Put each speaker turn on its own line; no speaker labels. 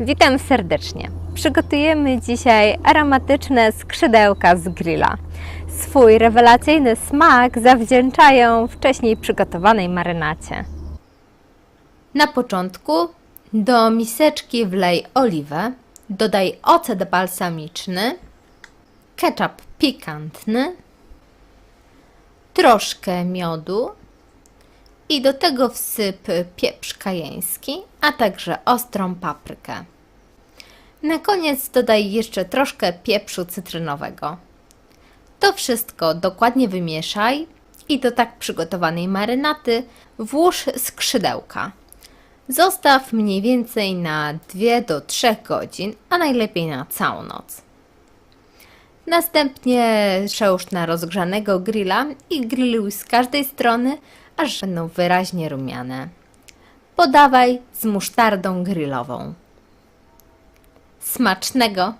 Witam serdecznie. Przygotujemy dzisiaj aromatyczne skrzydełka z grilla. Swój rewelacyjny smak zawdzięczają wcześniej przygotowanej marynacie. Na początku do miseczki wlej oliwę, dodaj ocet balsamiczny, ketchup pikantny, troszkę miodu i do tego wsyp pieprz kajeński, a także ostrą paprykę. Na koniec dodaj jeszcze troszkę pieprzu cytrynowego. To wszystko dokładnie wymieszaj i do tak przygotowanej marynaty włóż skrzydełka. Zostaw mniej więcej na 2 do 3 godzin, a najlepiej na całą noc. Następnie przełóż na rozgrzanego grilla i grilluj z każdej strony, aż będą wyraźnie rumiane. Podawaj z musztardą grillową. Smacznego!